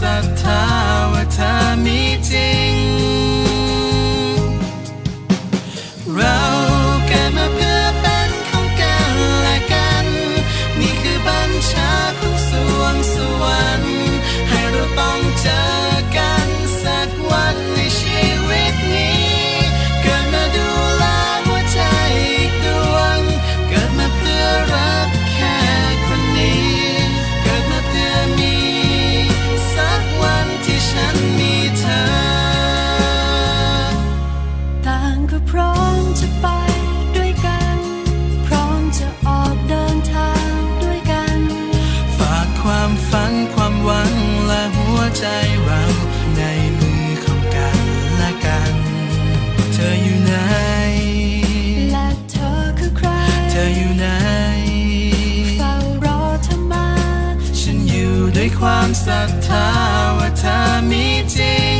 that time ในมือของกันและกัน เธออยู่ไหน และเธอคือใคร เธออยู่ไหนรอเธอมา ฉันอยู่ด้วยความศรัทธาว่าเธอมีจริง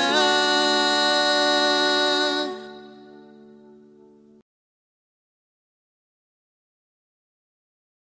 อ